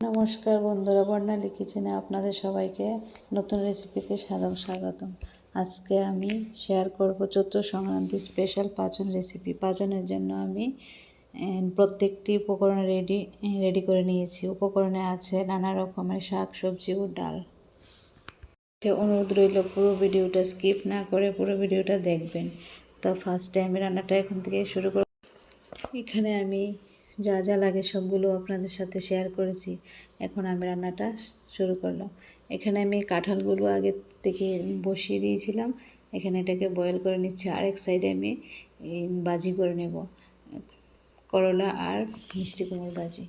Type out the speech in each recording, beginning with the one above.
নমস্কার বন্ধুরা, বর্ণালী কিচেনে আপনাদের সবাইকে নতুন রেসিপিতে স্বাগত স্বাগতম। আজকে আমি শেয়ার করব চৈত্র সংক্রান্তি স্পেশাল পাচন রেসিপি। পাচনের জন্য আমি প্রত্যেকটি উপকরণ রেডি রেডি করে নিয়েছি। উপকরণে আছে নানা রকমের শাক, সবজি ও ডাল। অনুরোধ রইল, পুরো ভিডিওটা স্কিপ না করে পুরো ভিডিওটা দেখবেন। তো ফার্স্ট টাইম রান্নাটা এখন থেকে শুরু করব। এখানে আমি যা যা লাগে সবগুলো আপনাদের সাথে শেয়ার করেছি। এখন আমি রান্নাটা শুরু করলাম। এখানে আমি কাঁঠালগুলো আগে থেকে বসিয়ে দিয়েছিলাম। এখানে এটাকে বয়েল করে নিচ্ছি। আরেক সাইডে আমি বাজি করে নেব। করলা আর মিষ্টি কুমড় বাজি।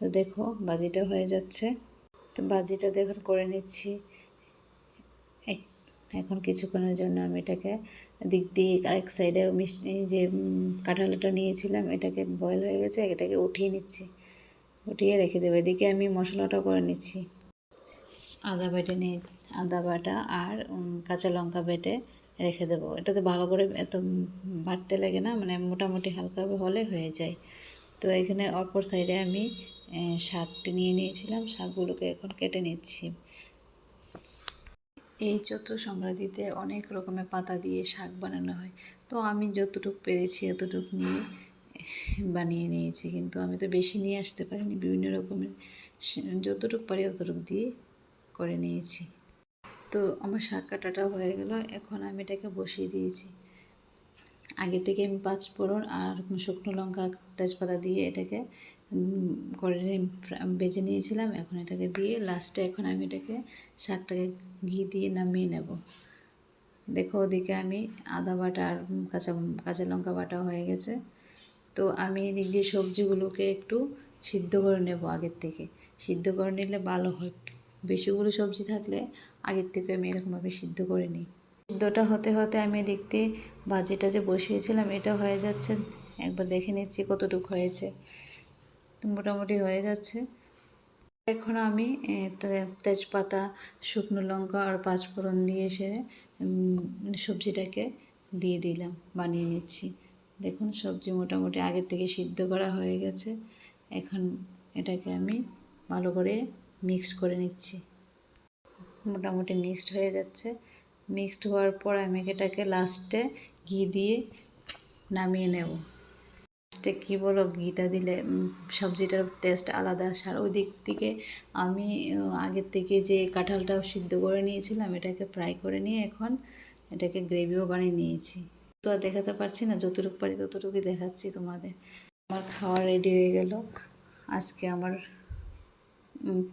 তো দেখো, বাজিটা হয়ে যাচ্ছে। তো বাজিটা দেখুন, করে নিচ্ছি। এক- এখন কিছুক্ষণের জন্য আমি এটাকে দিক দিয়ে আরেক সাইডে মিষ্টি যে কাঁঠালটা নিয়েছিলাম, এটাকে বয়েল হয়ে গেছে, এটাকে উঠিয়ে নিচ্ছি। উঠিয়ে রেখে দেবো। এদিকে আমি মশলাটা করে নিচ্ছি। আদা বেটে নিয়ে আদা বাটা আর কাঁচা লঙ্কা বেটে রেখে দেবো। এটাতে ভালো করে এত বাড়তে লাগে না মানে মোটামুটি হালকা হলে হয়ে যায়। তো এখানে অপর সাইডে আমি শাকটি নিয়ে নিয়েছিলাম। শাকগুলোকে এখন কেটে নিচ্ছি। এই চৈত্র সংক্রান্তিতে অনেক রকমের পাতা দিয়ে শাক বানানো হয়। তো আমি যতটুকু পেরেছি এতটুকু নিয়ে বানিয়ে নিয়েছি। কিন্তু আমি তো বেশি নিয়ে আসতে পারিনি, বিভিন্ন রকমের যতটুকু পারি অতটুকু দিয়ে করে নিয়েছি। তো আমার শাক কাটাটা হয়ে গেল, এখন আমি এটাকে বসিয়ে দিয়েছি। আগে থেকে আমি পাঁচ ফোড়ন আর শুকনো লঙ্কা, তেজপাতা দিয়ে এটাকে করে ফ্রা- নিয়েছিলাম। এখন এটাকে দিয়ে লাস্টে এখন আমি এটাকে শাকটাকে ঘি দিয়ে নামিয়ে নেব। দেখো ওদিকে আমি আদা বাটা আর কাঁচা কাঁচা লঙ্কা বাটা হয়ে গেছে। তো আমি এদিক দিয়ে সবজিগুলোকে একটু সিদ্ধ করে নেব আগের থেকে। সিদ্ধ করে নিলে ভালো হয়। বেশিগুলো সবজি থাকলে আগের থেকে আমি এরকমভাবে সিদ্ধ করে নিই। সিদ্ধটা হতে হতে আমি দেখতে বাজিটা যে বসিয়েছিলাম এটা হয়ে যাচ্ছে। একবার দেখে নিচ্ছি কতটুকু হয়েছে। মোটামুটি হয়ে যাচ্ছে। এখন আমি তেজপাতা শুকনো লঙ্কা আর পাঁচফোড়ন দিয়ে উম, সবজিটাকে দিয়ে দিলাম বানিয়ে নিচ্ছি। দেখুন সবজি মোটামুটি আগের থেকে সিদ্ধ করা হয়ে গেছে। এখন এটাকে আমি ভালো করে মিক্স করে নিচ্ছি। মোটামুটি মিক্সড হয়ে যাচ্ছে। মিক্সড হওয়ার পর আমি এটাকে লাস্টে ঘি দিয়ে নামিয়ে নেব। লাস্টে কী বলো, ঘিটা দিলে সবজিটার টেস্ট আলাদা আসে। আর ওই দিক থেকে আমি আগের থেকে যে কাঁঠালটা সিদ্ধ করে নিয়েছিলাম, এটাকে ফ্রাই করে নিয়ে এখন এটাকে গ্রেভিও বানিয়ে নিয়েছি। তো আর দেখাতে পারছি না, যতটুকু পারি ততটুকুই দেখাচ্ছি তোমাদের। আমার খাওয়া রেডি হয়ে গেল। আজকে আমার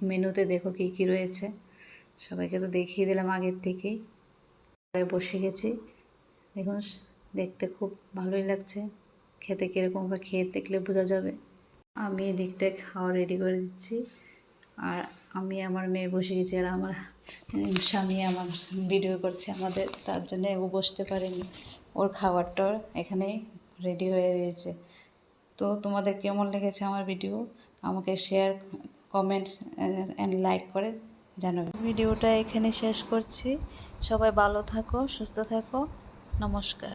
মেনুতে দেখো কী কী রয়েছে। সবাইকে তো দেখিয়ে দিলাম আগের থেকেই। বসে গেছি। দেখুন, দেখতে খুব ভালোই লাগছে। খেতে কীরকম খেয়ে দেখলে বোঝা যাবে। আমি এদিকটায় খাওয়া রেডি করে দিচ্ছি। আর আমি আমার মেয়ে বসে গেছি আর আমার স্বামী আমার ভিডিও করছে আমাদের। তার জন্য ও বসতে পারেনি। ওর খাবারটা এখানে রেডি হয়ে রয়েছে। তো তোমাদের কেমন লেগেছে আমার ভিডিও আমাকে শেয়ার কমেন্টস অ্যান্ড লাইক করে জানাবে ভিডিওটা এখানে শেষ করছি। সবাই ভালো থাকো সুস্থ থাকো। নমস্কার।